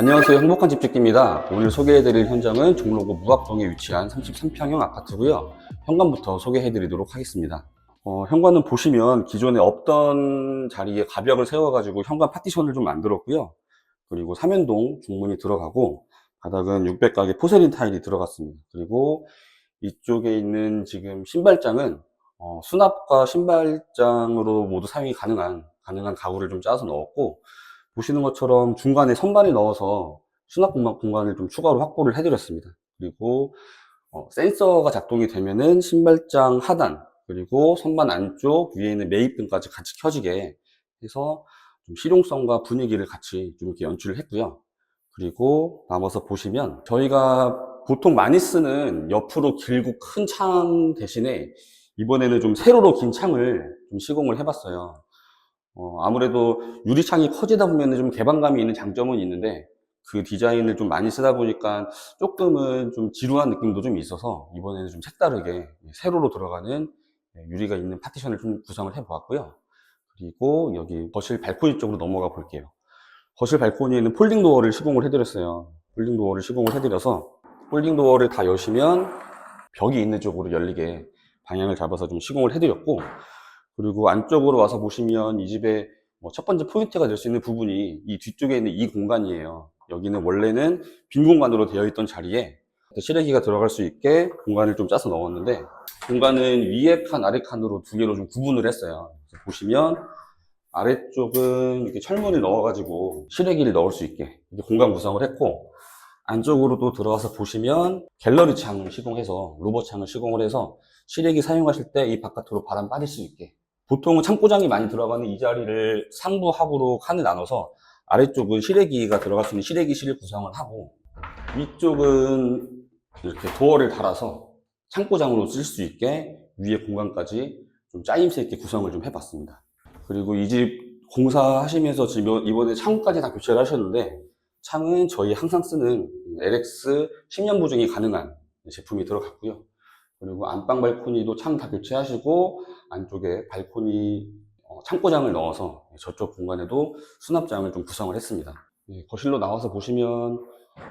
안녕하세요. 행복한 집짓기입니다. 오늘 소개해드릴 현장은 종로구 무학동에 위치한 33평형 아파트고요. 현관부터 소개해드리도록 하겠습니다. 어, 현관은 보시면 기존에 없던 자리에 가벽을 세워가지고 현관 파티션을 좀 만들었고요. 그리고 삼연동 중문이 들어가고 바닥은 600각의 포세린 타일이 들어갔습니다. 그리고 이쪽에 있는 지금 신발장은 어, 수납과 신발장으로 모두 사용이 가능한 가능한 가구를 좀 짜서 넣었고 보시는 것처럼 중간에 선반을 넣어서 수납 공간, 공간을 좀 추가로 확보를 해드렸습니다. 그리고 어, 센서가 작동이 되면은 신발장 하단 그리고 선반 안쪽 위에 있는 매입등까지 같이 켜지게 해서 좀 실용성과 분위기를 같이 좀 이렇게 연출을 했고요. 그리고 남아서 보시면 저희가 보통 많이 쓰는 옆으로 길고 큰 창 대신에 이번에는 좀 세로로 긴 창을 좀 시공을 해봤어요. 어, 아무래도 유리창이 커지다 보면 좀 개방감이 있는 장점은 있는데 그 디자인을 좀 많이 쓰다 보니까 조금은 좀 지루한 느낌도 좀 있어서 이번에는 좀 색다르게 세로로 들어가는 유리가 있는 파티션을 좀 구성을 해 보았고요. 그리고 여기 거실 발코니 쪽으로 넘어가 볼게요. 거실 발코니에는 폴딩 도어를 시공을 해드렸어요. 폴딩 도어를 시공을 해드려서 폴딩 도어를 다 여시면 벽이 있는 쪽으로 열리게 방향을 잡아서 좀 시공을 해드렸고 그리고 안쪽으로 와서 보시면 이 집의 뭐 첫 번째 포인트가 될 수 있는 부분이 이 뒤쪽에 있는 이 공간이에요. 여기는 원래는 빈 공간으로 되어 있던 자리에 실외기가 들어갈 수 있게 공간을 좀 짜서 넣었는데 공간은 위에 칸, 아래 칸으로 두 개로 좀 구분을 했어요. 보시면 아래쪽은 이렇게 철문을 넣어가지고 실외기를 넣을 수 있게 공간 구성을 했고 안쪽으로도 들어가서 보시면 갤러리 창 시공해서 로버 창을 시공을 해서 실외기 사용하실 때 이 바깥으로 바람 빠질 수 있게 보통은 창고장이 많이 들어가는 이 자리를 상부 하부로 칸을 나눠서 아래쪽은 실외기가 들어갈 수 있는 실외기실을 구성을 하고 위쪽은 이렇게 도어를 달아서 창고장으로 쓸 수 있게 위에 공간까지 좀 짜임새 있게 구성을 좀 해봤습니다. 그리고 이 집 공사하시면서 지금 이번에 창까지 다 교체를 하셨는데 창은 저희 항상 쓰는 LX 10년 보증이 가능한 제품이 들어갔고요. 그리고 안방 발코니도 창 다 교체하시고 안쪽에 발코니 어, 창고장을 넣어서 저쪽 공간에도 수납장을 좀 구성을 했습니다. 예, 거실로 나와서 보시면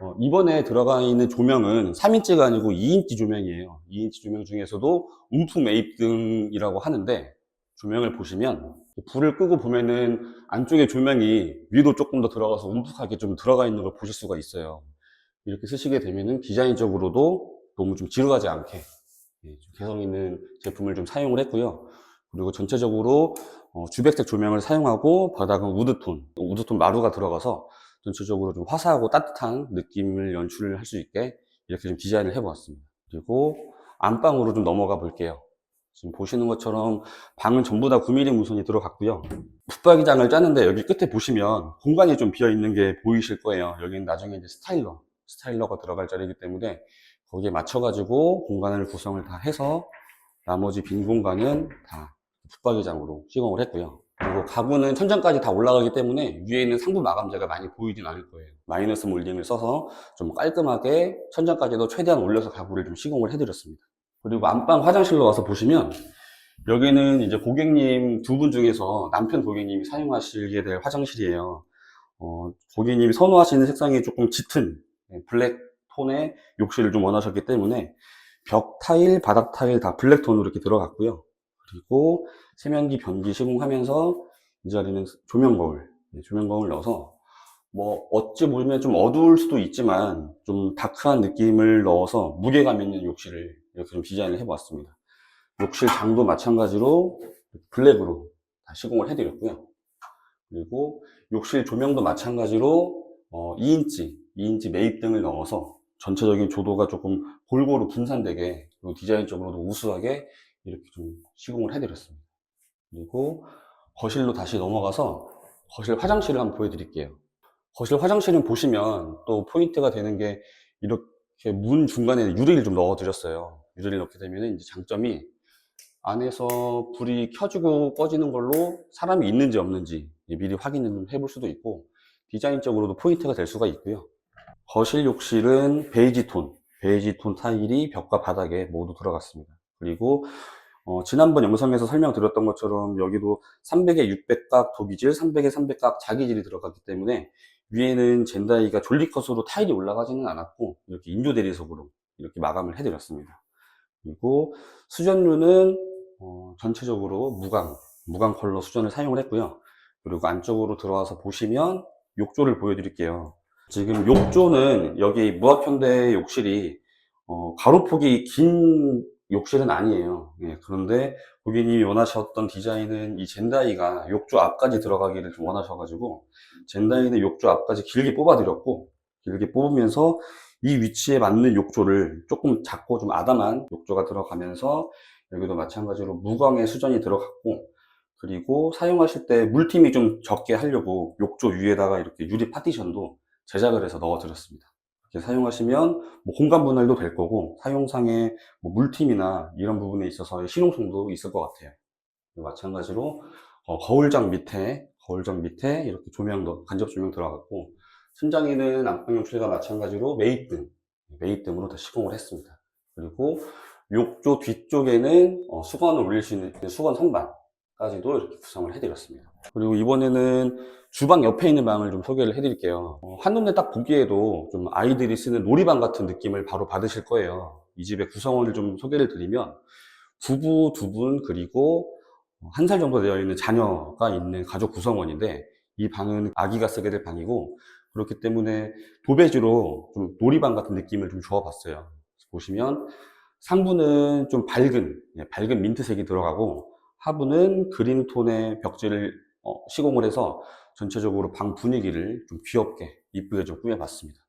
어, 이번에 들어가 있는 조명은 3인치가 아니고 2인치 조명이에요. 2인치 조명 중에서도 움프 매입 등이라고 하는데 조명을 보시면 불을 끄고 보면은 안쪽에 조명이 위로 조금 더 들어가서 움푹하게 좀 들어가 있는 걸 보실 수가 있어요. 이렇게 쓰시게 되면은 디자인적으로도 너무 좀 지루하지 않게 개성 있는 제품을 좀 사용을 했고요. 그리고 전체적으로 어, 주백색 조명을 사용하고 바닥은 우드톤, 우드톤 마루가 들어가서 전체적으로 좀 화사하고 따뜻한 느낌을 연출을 할 수 있게 이렇게 좀 디자인을 해보았습니다. 그리고 안방으로 좀 넘어가 볼게요. 지금 보시는 것처럼 방은 전부 다 9mm 무선이 들어갔고요. 붙박이장을 짜는데 여기 끝에 보시면 공간이 좀 비어 있는 게 보이실 거예요. 여기는 나중에 이제 스타일러, 스타일러가 들어갈 자리이기 때문에 거기에 맞춰가지고 공간을 구성을 다 해서 나머지 빈 공간은 다 붙박이장으로 시공을 했고요. 그리고 가구는 천장까지 다 올라가기 때문에 위에 있는 상부 마감재가 많이 보이진 않을 거예요. 마이너스 몰딩을 써서 좀 깔끔하게 천장까지도 최대한 올려서 가구를 좀 시공을 해드렸습니다. 그리고 안방 화장실로 와서 보시면 여기는 이제 고객님 두 분 중에서 남편 고객님이 사용하시게 될 화장실이에요. 어, 고객님이 선호하시는 색상이 조금 짙은 네, 블랙 톤의 욕실을 좀 원하셨기 때문에 벽 타일, 바닥 타일 다 블랙 톤으로 이렇게 들어갔고요. 그리고 세면기, 변기 시공하면서 이 자리는 조명 거울, 네, 조명 거울 넣어서 뭐 어찌 보면 좀 어두울 수도 있지만 좀 다크한 느낌을 넣어서 무게감 있는 욕실을 이렇게 좀 디자인을 해보았습니다. 욕실 장도 마찬가지로 블랙으로 다 시공을 해드렸고요. 그리고 욕실 조명도 마찬가지로 어, 2인치, 2인치 매입등을 넣어서 전체적인 조도가 조금 골고루 분산되게 그리고 디자인적으로도 우수하게 이렇게 좀 시공을 해드렸습니다. 그리고 거실로 다시 넘어가서 거실 화장실을 한번 보여드릴게요. 거실 화장실은 보시면 또 포인트가 되는 게 이렇게 문 중간에 유리를 좀 넣어드렸어요. 유리를 넣게 되면 이제 장점이 안에서 불이 켜지고 꺼지는 걸로 사람이 있는지 없는지 미리 확인을 좀 해볼 수도 있고 디자인적으로도 포인트가 될 수가 있고요. 거실 욕실은 베이지 톤, 베이지 톤 타일이 벽과 바닥에 모두 들어갔습니다. 그리고 어, 지난번 영상에서 설명드렸던 것처럼 여기도 300에 600각 도기질, 300에 300각 자기질이 들어갔기 때문에 위에는 젠다이가 졸리컷으로 타일이 올라가지는 않았고 이렇게 인조 대리석으로 이렇게 마감을 해드렸습니다. 그리고 수전류는 어, 전체적으로 무광, 무광 컬러 수전을 사용을 했고요. 그리고 안쪽으로 들어와서 보시면 욕조를 보여드릴게요. 지금 욕조는 여기 무학현대 욕실이 어, 가로폭이 긴 욕실은 아니에요. 예, 그런데 고객님이 원하셨던 디자인은 이 젠다이가 욕조 앞까지 들어가기를 좀 원하셔가지고 젠다이는 욕조 앞까지 길게 뽑아드렸고 길게 뽑으면서 이 위치에 맞는 욕조를 조금 작고 좀 아담한 욕조가 들어가면서 여기도 마찬가지로 무광의 수전이 들어갔고 그리고 사용하실 때 물팀이 좀 적게 하려고 욕조 위에다가 이렇게 유리 파티션도 제작을 해서 넣어드렸습니다. 이렇게 사용하시면 뭐 공간 분할도 될 거고 사용상의 뭐 물팀이나 이런 부분에 있어서의 실용성도 있을 것 같아요. 마찬가지로 어, 거울장 밑에 거울장 밑에 이렇게 조명도 간접 조명 들어갔고 천장에는 안방용 출과 마찬가지로 매입등 매입등으로 다 시공을 했습니다. 그리고 욕조 뒤쪽에는 어, 수건을 올릴 수 있는 수건 선반 까지도 이렇게 구성을 해드렸습니다. 그리고 이번에는 주방 옆에 있는 방을 좀 소개를 해드릴게요. 어, 한눈에 딱 보기에도 좀 아이들이 쓰는 놀이방 같은 느낌을 바로 받으실 거예요. 이 집의 구성원을 좀 소개를 드리면 부부 두 분 그리고 한 살 정도 되어 있는 자녀가 있는 가족 구성원인데 이 방은 아기가 쓰게 될 방이고 그렇기 때문에 도배지로 좀 놀이방 같은 느낌을 좀 주어봤어요. 보시면 상부는 좀 밝은 예, 밝은 민트색이 들어가고 하부는 그린 톤의 벽지를 어, 시공을 해서 전체적으로 방 분위기를 좀 귀엽게 이쁘게 좀 꾸며봤습니다.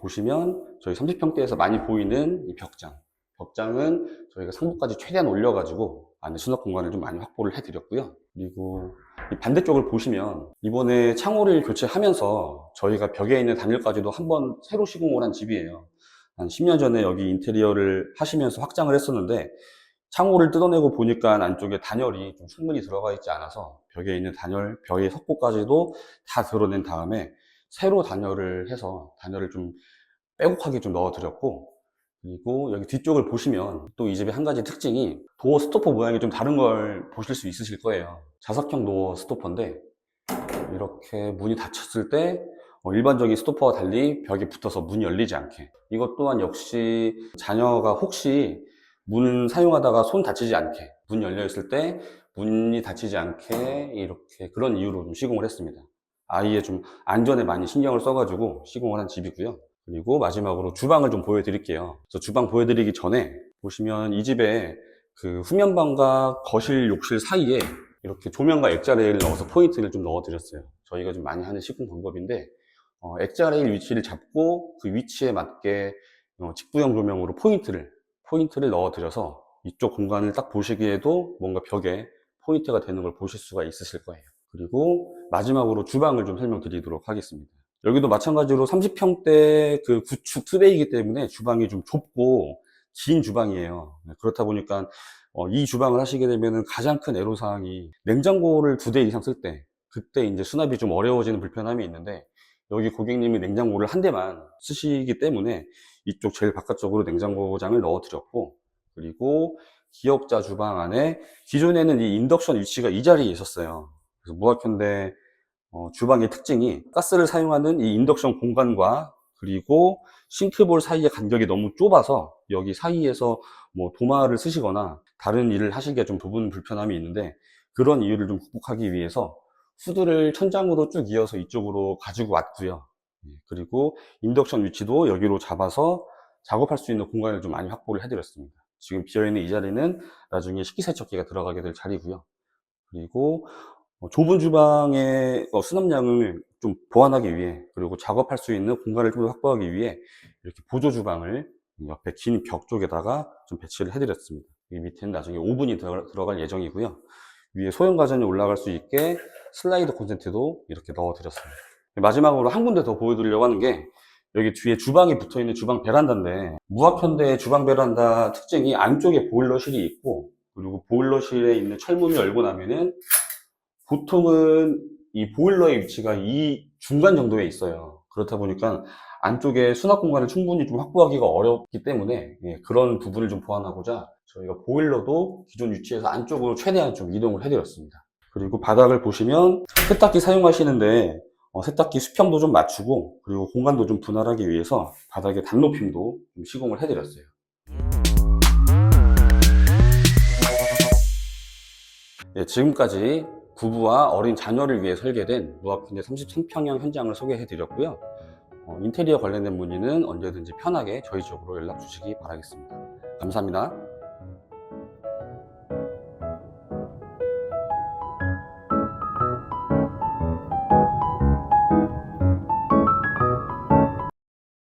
보시면 저희 30평대에서 많이 보이는 이 벽장 벽장은 저희가 상부까지 최대한 올려가지고 안에 수납 공간을 좀 많이 확보를 해드렸고요. 그리고 이 반대쪽을 보시면 이번에 창호를 교체하면서 저희가 벽에 있는 단열까지도 한번 새로 시공을 한 집이에요. 한 10년 전에 여기 인테리어를 하시면서 확장을 했었는데 창호를 뜯어내고 보니까 안쪽에 단열이 좀 충분히 들어가 있지 않아서 벽에 있는 단열, 벽의 석고까지도 다 드러낸 다음에 새로 단열을 해서 단열을 좀 빼곡하게 좀 넣어드렸고 그리고 여기 뒤쪽을 보시면 또 이 집의 한 가지 특징이 도어 스토퍼 모양이 좀 다른 걸 보실 수 있으실 거예요. 자석형 도어 스토퍼인데 이렇게 문이 닫혔을 때 어, 일반적인 스토퍼와 달리 벽에 붙어서 문이 열리지 않게 이것 또한 역시 자녀가 혹시 문을 사용하다가 손 다치지 않게 문 열려 있을 때 문이 닫히지 않게 이렇게 그런 이유로 좀 시공을 했습니다. 아이의 좀 안전에 많이 신경을 써가지고 시공을 한 집이고요. 그리고 마지막으로 주방을 좀 보여드릴게요. 그래서 주방 보여드리기 전에 보시면 이 집에 그 후면방과 거실 욕실 사이에 이렇게 조명과 액자 레일을 넣어서 포인트를 좀 넣어드렸어요. 저희가 좀 많이 하는 시공 방법인데 어, 액자 레일 위치를 잡고 그 위치에 맞게 어, 직부형 조명으로 포인트를 포인트를 넣어드려서 이쪽 공간을 딱 보시기에도 뭔가 벽에 포인트가 되는 걸 보실 수가 있으실 거예요. 그리고 마지막으로 주방을 좀 설명드리도록 하겠습니다. 여기도 마찬가지로 30평대 그 구축 투베이기 때문에 주방이 좀 좁고 긴 주방이에요. 네, 그렇다 보니까 어, 이 주방을 하시게 되면 가장 큰 애로사항이 냉장고를 두 대 이상 쓸 때 그때 이제 수납이 좀 어려워지는 불편함이 있는데 여기 고객님이 냉장고를 한 대만 쓰시기 때문에 이쪽 제일 바깥쪽으로 냉장고장을 넣어 드렸고 그리고 기역자 주방 안에 기존에는 이 인덕션 위치가 이 자리에 있었어요. 그래서 무학현대 어, 주방의 특징이 가스를 사용하는 이 인덕션 공간과 그리고 싱크볼 사이의 간격이 너무 좁아서 여기 사이에서 뭐 도마를 쓰시거나 다른 일을 하시기가 좀 부분 불편함이 있는데 그런 이유를 좀 극복하기 위해서 후드를 천장으로 쭉 이어서 이쪽으로 가지고 왔고요. 예, 그리고 인덕션 위치도 여기로 잡아서 작업할 수 있는 공간을 좀 많이 확보를 해드렸습니다. 지금 비어있는 이 자리는 나중에 식기세척기가 들어가게 될 자리고요. 그리고 어, 좁은 주방의 어, 수납량을 좀 보완하기 위해 그리고 작업할 수 있는 공간을 좀더 확보하기 위해 이렇게 보조 주방을 옆에 긴 벽 쪽에다가 좀 배치를 해드렸습니다. 이 밑에는 나중에 오븐이 들어갈 예정이고요. 위에 소형 가전이 올라갈 수 있게 슬라이드 콘센트도 이렇게 넣어드렸습니다. 마지막으로 한 군데 더 보여드리려고 하는 게 여기 뒤에 주방이 붙어 있는 주방 베란다인데 무학현대 주방 베란다 특징이 안쪽에 보일러실이 있고 그리고 보일러실에 있는 철문을 열고 나면은 보통은 이 보일러의 위치가 이 중간 정도에 있어요. 그렇다 보니까 안쪽에 수납 공간을 충분히 좀 확보하기가 어렵기 때문에 예, 그런 부분을 좀 보완하고자 저희가 보일러도 기존 위치에서 안쪽으로 최대한 좀 이동을 해드렸습니다. 그리고 바닥을 보시면 세탁기 사용하시는데 어, 세탁기 수평도 좀 맞추고 그리고 공간도 좀 분할하기 위해서 바닥에 단높임도 좀 시공을 해드렸어요. 네, 지금까지 부부와 어린 자녀를 위해 설계된 무합현대 33평형 현장을 소개해드렸고요. 어, 인테리어 관련된 문의는 언제든지 편하게 저희 쪽으로 연락 주시기 바라겠습니다. 감사합니다.